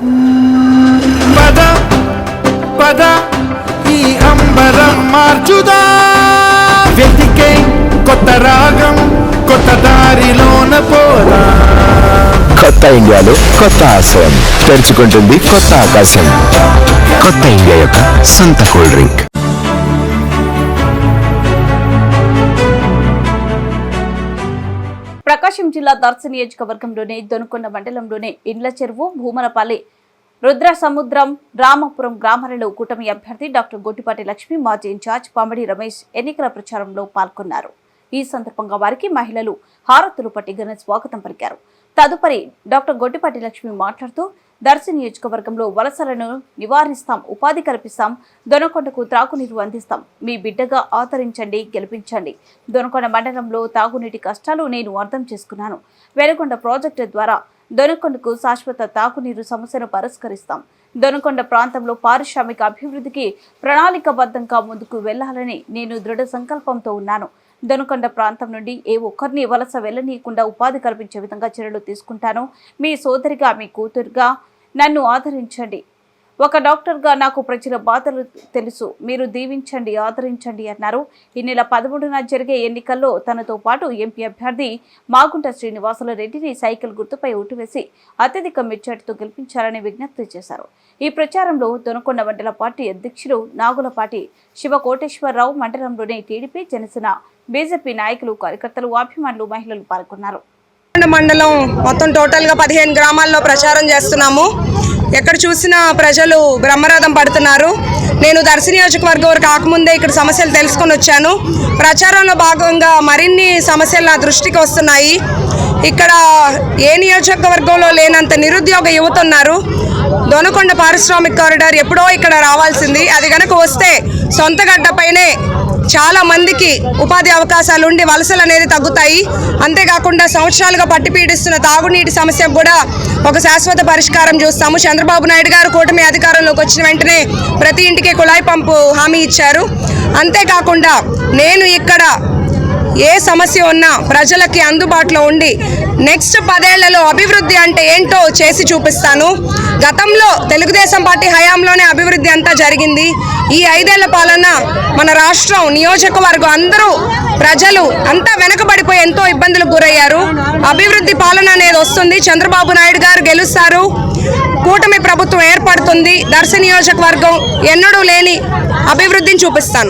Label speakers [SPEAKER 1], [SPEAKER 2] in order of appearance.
[SPEAKER 1] పద పద ఈ అంబరం మార్చుదా? వెతికే కొత్త రాగం కొత్త దారిలోన పోదా?
[SPEAKER 2] కొత్త ఇండియాలో కొత్త ఆశయం. తెరుచుకుంటుంది కొత్త ఆకాశం. కొత్త ఇండియా యొక్క సొంత కూల్ డ్రింక్.
[SPEAKER 3] ప్రకాశం జిల్లా దర్శి నియోజకవర్గంలోని దొనుకొండ మండలంలోని ఇండ్ల చెరువు భూమలపల్లి రుద్ర సముద్రం రామపురం గ్రామాలలో కూటమి అభ్యర్థి డాక్టర్ గొట్టిపాటి లక్ష్మి మాజీ ఇన్ఛార్జ్ పామడి రమేష్ ఎన్నికల ప్రచారంలో పాల్గొన్నారు. ఈ సందర్భంగా వారికి మహిళలు హారతులు పట్టి ఘన స్వాగతం పలికారు. తదుపరి డాక్టర్ గొడ్డిపాటి లక్ష్మి మాట్లాడుతూ దర్శి నియోజకవర్గంలో వలసలను నివారిస్తాం ఉపాధి కల్పిస్తాం దొనకొండకు త్రాగునీరు అందిస్తాం. మీ బిడ్డగా ఆదరించండి గెలిపించండి. దొనకొండ మండలంలో తాగునీటి కష్టాలు నేను అర్థం చేసుకున్నాను. వెలుగొండ ప్రాజెక్టు ద్వారా దొనకొండకు శాశ్వత తాగునీరు సమస్యను పరిష్కరిస్తాం. దొనకొండ ప్రాంతంలో పారిశ్రామిక అభివృద్ధికి ప్రణాళికబద్ధంగా ముందుకు వెళ్ళాలని నేను దృఢ సంకల్పంతో ఉన్నాను. దొనకొండ ప్రాంతం నుండి ఏ ఒక్కరిని వలస వెళ్ళనీయకుండా ఉపాధి కల్పించే విధంగా చర్యలు తీసుకుంటాను. మీ సోదరిగా మీ కూతురుగా నన్ను ఆదరించండి. ఒక డాక్టర్గా నాకు ప్రజల బాధలు తెలుసు. మీరు దీవించండి ఆదరించండి అన్నారు. ఈ నెల పదమూడున జరిగే ఎన్నికల్లో తనతో పాటు ఎంపీ అభ్యర్థి మాగుంట శ్రీనివాసుల రెడ్డిని సైకిల్ గుర్తుపై ఓటువేసి అత్యధిక మెజార్టీతో గెలిపించాలని విజ్ఞప్తి చేశారు. ఈ ప్రచారంలో దొనకొండ మండల పార్టీ అధ్యక్షులు నాగులపాటి శివకోటేశ్వరరావు మండలంలోని టీడీపీ జనసేన బీజేపీ నాయకులు కార్యకర్తలు అభిమానులు మహిళలు పాల్గొన్నారు.
[SPEAKER 4] మండలం మొత్తం టోటల్గా పదిహేను గ్రామాల్లో ప్రచారం చేస్తున్నాము. ఎక్కడ చూసినా ప్రజలు బ్రహ్మరథం పడుతున్నారు. నేను దర్శి నియోజకవర్గం వరకు కాకముందే ఇక్కడ సమస్యలు తెలుసుకొని వచ్చాను. ప్రచారంలో భాగంగా మరిన్ని సమస్యలు నా దృష్టికి వస్తున్నాయి. ఇక్కడ ఏ నియోజకవర్గంలో లేనంత నిరుద్యోగ యువత ఉన్నారు. దొనకొండ పారిశ్రామిక కారిడార్ ఎప్పుడో ఇక్కడ రావాల్సింది. అది కనుక వస్తే సొంత గడ్డపైనే చాలా మందికి ఉపాధి అవకాశాలు ఉండి వలసలు అనేది తగ్గుతాయి. అంతేకాకుండా సంవత్సరాలుగా పట్టిపీడిస్తున్న తాగునీటి సమస్య కూడా ఒక శాశ్వత పరిష్కారం చూస్తాము. చంద్రబాబు నాయుడు గారు కూటమి అధికారంలోకి వచ్చిన వెంటనే ప్రతి ఇంటికి కుళాయి పంపు హామీ ఇచ్చారు. అంతేకాకుండా నేను ఇక్కడ ఏ సమస్య ఉన్నా ప్రజలకి అందుబాటులో ఉండి నెక్స్ట్ పదేళ్ళలో అభివృద్ధి అంటే ఏంటో చేసి చూపిస్తాను. గతంలో తెలుగుదేశం పార్టీ హయాంలోనే అభివృద్ధి అంతా జరిగింది. ఈ ఐదేళ్ళ పాలన మన రాష్ట్రం నియోజకవర్గం అందరూ ప్రజలు అంతా వెనకబడిపోయి ఎంతో ఇబ్బందులకు గురయ్యారు. అభివృద్ధి పాలన అనేది వస్తుంది. చంద్రబాబు నాయుడు గారు గెలుస్తారు. కూటమి ప్రభుత్వం ఏర్పడుతుంది. దర్శ నియోజకవర్గం ఎన్నడూ లేని అభివృద్ధిని చూపిస్తాను.